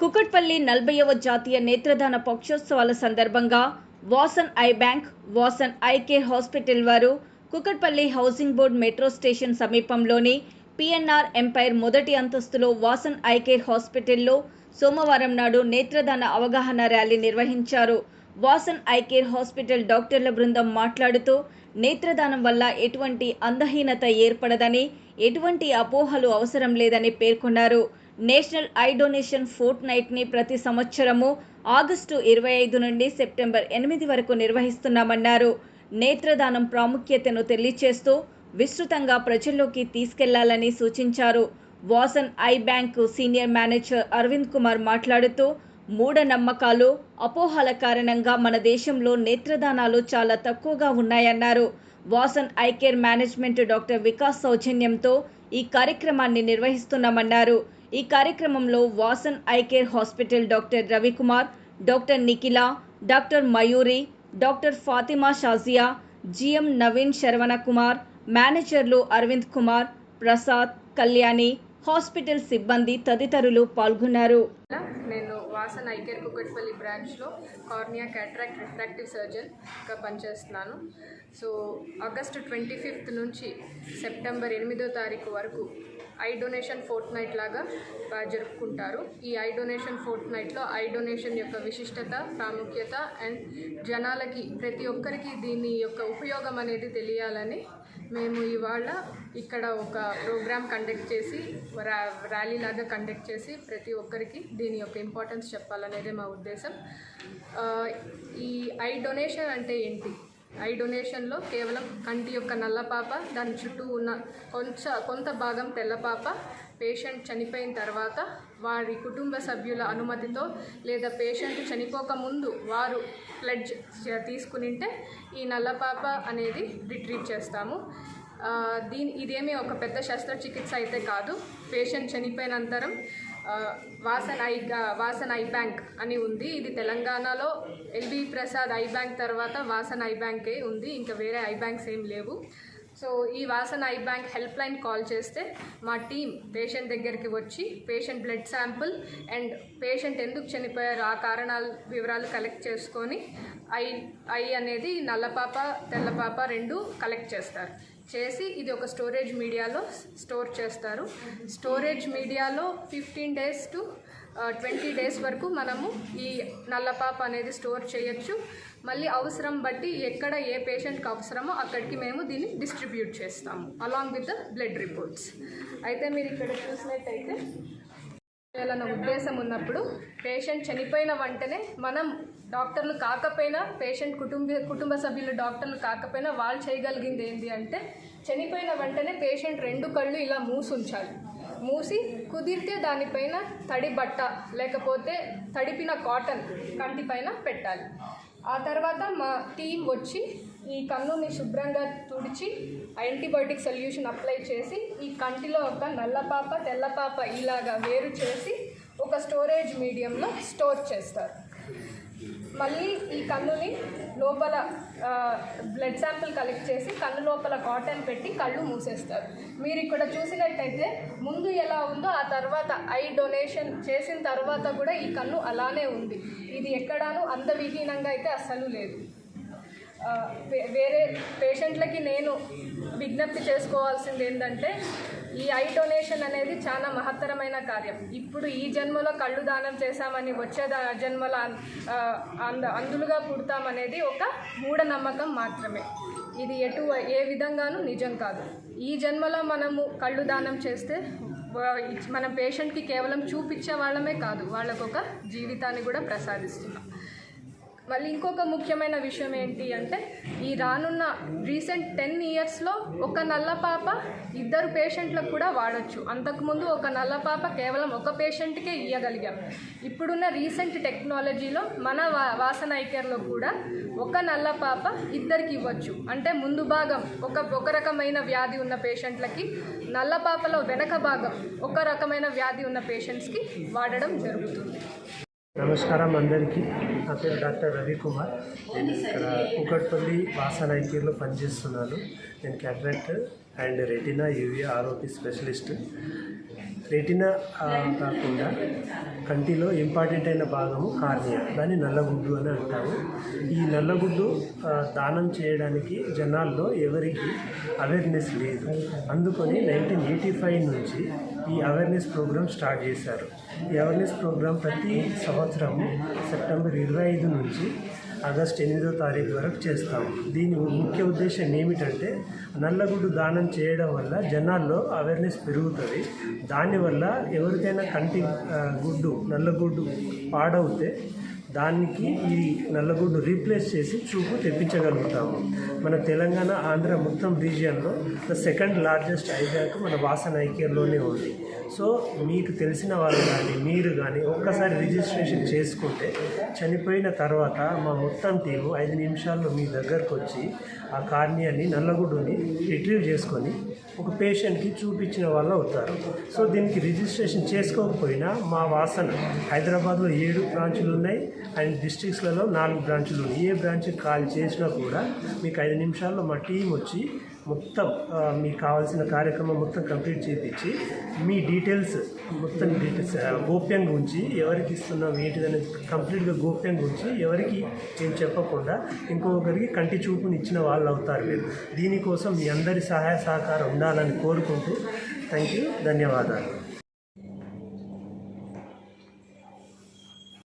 కుకట్పల్లి నలభైవ జాతీయ నేత్రదాన పక్షోత్సవాల సందర్భంగా Vasan eye bank Vasan eye care hospital వారు Kukatpally housing board metro station సమీపంలోని పిఎన్ఆర్ ఎంపైర్ మొదటి అంతస్తులో వాసన్ ఐ కేర్ హాస్పిటల్లో సోమవారం నాడు నేత్రదాన అవగాహన ర్యాలీ నిర్వహించారు. వాసన్ ఐ కేర్ హాస్పిటల్ డాక్టర్ల బృందం మాట్లాడుతూ నేత్రదానం వల్ల ఎటువంటి అందహీనత ఏర్పడదని ఎటువంటి అపోహలు అవసరం లేదని పేర్కొన్నారు. నేషనల్ ఐ డొనేషన్ ఫోర్ట్ నైట్ని ప్రతి సంవత్సరము ఆగస్టు ఇరవై ఐదు నుండి సెప్టెంబర్ ఎనిమిది వరకు నిర్వహిస్తున్నామన్నారు. నేత్రదానం ప్రాముఖ్యతను తెలియచేస్తూ విస్తృతంగా ప్రజల్లోకి తీసుకెళ్ళాలని సూచించారు. Vasan eye bank senior manager Arvind Kumar మాట్లాడుతూ మూఢనమ్మకాలు అపోహల కారణంగా మన దేశంలో నేత్రదానాలు చాలా తక్కువగా ఉన్నాయన్నారు. Vasan eye care management doctor Vikas సౌజన్యంతో ఈ కార్యక్రమాన్ని నిర్వహిస్తున్నామన్నారు. ఈ కార్యక్రమంలో Vasan eye care hospital doctor Ravikumar doctor Nikhila doctor Mayuri doctor Fatima Shazia GM Naveen Saravana Kumar మేనేజర్లు అరవింద్ కుమార్ ప్రసాద్ కళ్యాణి హాస్పిటల్ సిబ్బంది తదితరులు పాల్గొన్నారు. నేను వాసన్ ఐకేర్ కుకట్పల్లి బ్రాంచ్లో కార్నియా క్యాట్రాక్ట్ రిఫ్రాక్టివ్ సర్జన్గా పనిచేస్తున్నాను. సో ఆగస్టు ట్వంటీ ఫిఫ్త్ నుంచి సెప్టెంబర్ ఎనిమిదో తారీఖు వరకు ఐ డొనేషన్ ఫోర్త్ నైట్ లాగా జరుపుకుంటారు. ఈ ఐ డొనేషన్ ఫోర్త్ నైట్లో ఐ డొనేషన్ యొక్క విశిష్టత ప్రాముఖ్యత అండ్ జనాలకి ప్రతి ఒక్కరికి దీని యొక్క ఉపయోగం అనేది తెలియాలని మేము ఇవాళ ఇక్కడ ఒక ప్రోగ్రామ్ కండక్ట్ చేసి ర్యాలీ లాగా కండక్ట్ చేసి ప్రతి ఒక్కరికి దీని యొక్క ఇంపార్టెన్స్ చెప్పాలనేదే మా ఉద్దేశం. ఈ ఐ డొనేషన్ అంటే ఏంటి? ఐ డొనేషన్లో కేవలం కంటి యొక్క నల్లపాప దాని చుట్టూ ఉన్న కొంచెం కొంత భాగం తెల్లపాప పేషెంట్ చనిపోయిన తర్వాత వారి కుటుంబ సభ్యుల అనుమతితో లేదా పేషెంట్ చనిపోక ముందు వారు ప్లెడ్జ్ తీసుకునింటే ఈ నల్లపాప అనేది రిట్రీవ్ చేస్తాము. దీని ఇదేమీ ఒక పెద్ద శస్త్రచికిత్స అయితే కాదు. పేషెంట్ చనిపోయినంతరం ఆ, Vasan eye Vasan eye bank అని ఉంది. ఇది తెలంగాణలో ఎల్బి ప్రసాద్ ఐ బ్యాంక్ తర్వాత వాసన్ ఐ బ్యాంకే ఉంది. ఇంకా వేరే ఐ బ్యాంక్స్ ఏం లేవు. సో ఈ Vasan eye bank help line call చేస్తే మా టీం పేషెంట్ దగ్గరికి వచ్చి patient blood sample and patient ఎందుకు చనిపోయారు ఆ కారణాలు వివరాలు కలెక్ట్ చేసుకొని ఐ ఐ అనేది నల్లపాప తెల్లపాప రెండు కలెక్ట్ చేస్తారు. చేసి ఇది ఒక స్టోరేజ్ మీడియాలో స్టోర్ చేస్తారు. స్టోరేజ్ మీడియాలో fifteen days to twenty days వరకు మనము ఈ నల్లపాప అనేది స్టోర్ చేయొచ్చు. మళ్ళీ అవసరం బట్టి ఎక్కడ ఏ పేషెంట్కి అవసరమో అక్కడికి మేము దీన్ని డిస్ట్రిబ్యూట్ చేస్తాము along with the blood reports అయితే మీరు ఇక్కడ చూసినట్టయితే చేయాలన్న ఉద్దేశం ఉన్నప్పుడు పేషెంట్ చనిపోయిన వెంటనే మనం డాక్టర్లు కాకపోయినా పేషెంట్ కుటుంబ కుటుంబ సభ్యులు డాక్టర్లు కాకపోయినా వాళ్ళు చేయగలిగింది ఏంటి అంటే చనిపోయిన వెంటనే పేషెంట్ రెండు కళ్ళు ఇలా మూసి ఉంచాలి మూసి కుదిరితే దానిపైన తడి బట్ట లేకపోతే తడిపిన కాటన్ కంటిపైన పెట్టాలి. ఆ తర్వాత మా టీం వచ్చి ఈ కన్నుని శుభ్రంగా తుడిచి యాంటీబయోటిక్ సొల్యూషన్ అప్లై చేసి ఈ కంటిలో ఒక నల్లపాప తెల్లపాప ఇలాగా వేరు చేసి ఒక స్టోరేజ్ మీడియంలో స్టోర్ చేస్తారు. మళ్ళీ ఈ కన్నుని లోపల బ్లడ్ శాంపిల్ కలెక్ట్ చేసి కన్ను లోపల కాటన్ పెట్టి కళ్ళు మూసేస్తారు. మీరు ఇక్కడ చూసినట్టయితే ముందు ఎలా ఉందో ఆ తర్వాత ఐ డొనేషన్ చేసిన తర్వాత కూడా ఈ కన్ను అలానే ఉంది. ఇది ఎక్కడాను అందవిహీనంగా అయితే అస్సలు లేదు. వేరే పేషెంట్లకి నేను విజ్ఞప్తి చేసుకోవాల్సింది ఏంటంటే ఈ ఐ డొనేషన్ అనేది చాలా మహత్తరమైన కార్యం. ఇప్పుడు ఈ జన్మలో కళ్ళు దానం చేశామని వచ్చే దా- జన్మల అంద అందులుగా పుడతామనేది ఒక మూఢనమ్మకం మాత్రమే. ఇది ఎటు ఏ విధంగానూ నిజం కాదు. ఈ జన్మలో మనము కళ్ళు దానం చేస్తే మన పేషెంట్కి కేవలం చూపించే వాళ్ళమే కాదు వాళ్ళకు ఒక జీవితాన్ని కూడా ప్రసాదిస్తున్నాం. మళ్ళీ ఇంకొక ముఖ్యమైన విషయం ఏంటి అంటే ఈ రానున్న రీసెంట్ టెన్ ఇయర్స్లో ఒక నల్ల పాప ఇద్దరు పేషెంట్లకు కూడా వాడచ్చు. అంతకుముందు ఒక నల్ల పాప కేవలం ఒక పేషెంట్కే ఇవ్వగలిగాం ఇప్పుడున్న రీసెంట్ టెక్నాలజీలో మన వా వాసన ఐకేర్లో కూడా ఒక నల్ల పాప ఇద్దరికి ఇవ్వచ్చు. అంటే ముందు భాగం ఒక ఒక రకమైన వ్యాధి ఉన్న పేషెంట్లకి నల్ల పాపలో వెనక భాగం ఒక రకమైన వ్యాధి ఉన్న పేషెంట్స్కి వాడడం జరుగుతుంది. నమస్కారం అందరికీ. నా పేరు డాక్టర్ రవికుమార్ నేను ఇక్కడ కూకట్పల్లి వాసన ఐకేర్లో పనిచేస్తున్నాను. నేను క్యాట్రాక్ట్ అండ్ రెటినా యూవీ ఆరోపి స్పెషలిస్ట్. రెటినా కాకుండా కంటిలో ఇంపార్టెంట్ అయిన భాగము కార్నియా. దాన్ని నల్లగుడ్డు అని అంటాము ఈ నల్లగుడ్డు దానం చేయడానికి జనాల్లో ఎవరికి అవేర్నెస్ లేదు. అందుకని నైన్టీన్ ఎయిటీ ఫైవ్ నుంచి ఈ అవేర్నెస్ ప్రోగ్రామ్ స్టార్ట్ చేశారు. ఈ అవేర్నెస్ ప్రోగ్రామ్ ప్రతి సంవత్సరం సెప్టెంబర్ ఇరవై ఐదు నుంచి ఆగస్ట్ ఎనిమిదో తారీఖు వరకు చేస్తాము. దీని ముఖ్య ఉద్దేశం ఏమిటంటే నల్లగుడ్డు దానం చేయడం వల్ల జనాల్లో అవేర్నెస్ పెరుగుతుంది. దానివల్ల ఎవరికైనా కంటి గుడ్డు నల్లగుడ్డు పాడవుతే దానికి ఈ నల్లగొండు రీప్లేస్ చేసి చూపు తెప్పించగలుగుతాము. మన తెలంగాణ ఆంధ్ర మొత్తం రీజియన్లో ద సెకండ్ లార్జెస్ట్ ఐ మన వాసన ఐకేర్లోనే ఉంది. సో మీకు తెలిసిన వాళ్ళు కానీ మీరు కానీ ఒక్కసారి రిజిస్ట్రేషన్ చేసుకుంటే చనిపోయిన తర్వాత మా మొత్తం టీము ఐదు నిమిషాల్లో మీ దగ్గరకు వచ్చి ఆ కార్నియాని నల్లగుడ్డుని రిట్రీవ్ చేసుకొని ఒక పేషెంట్కి చూపించిన వాళ్ళు అవుతారు. సో దీనికి రిజిస్ట్రేషన్ చేసుకోకపోయినా మా వాసన హైదరాబాద్లో ఏడు బ్రాంచులు ఉన్నాయి. అండ్ డిస్ట్రిక్ట్స్లలో నాలుగు బ్రాంచులు ఉన్నాయి. ఏ బ్రాంచ్కి కాల్ చేసినా కూడా మీకు ఐదు నిమిషాల్లో మా టీం వచ్చి మొత్తం మీకు కావాల్సిన కార్యక్రమం మొత్తం కంప్లీట్ చేయించి మీ డీటెయిల్స్ మొత్తం డీటెయిల్స్ గోప్యంగా ఉంచి ఎవరికి ఇస్తున్నాం ఏంటిదనేది కంప్లీట్గా గోప్యంగా ఉంచి ఎవరికి ఏం చెప్పకుండా ఇంకొకరికి కంటి చూపుని ఇచ్చిన వాళ్ళు అవుతారు మీరు. దీనికోసం మీ అందరి సహాయ సహకారం ఉండాలని కోరుకుంటూ థ్యాంక్ యూ ధన్యవాదాలు.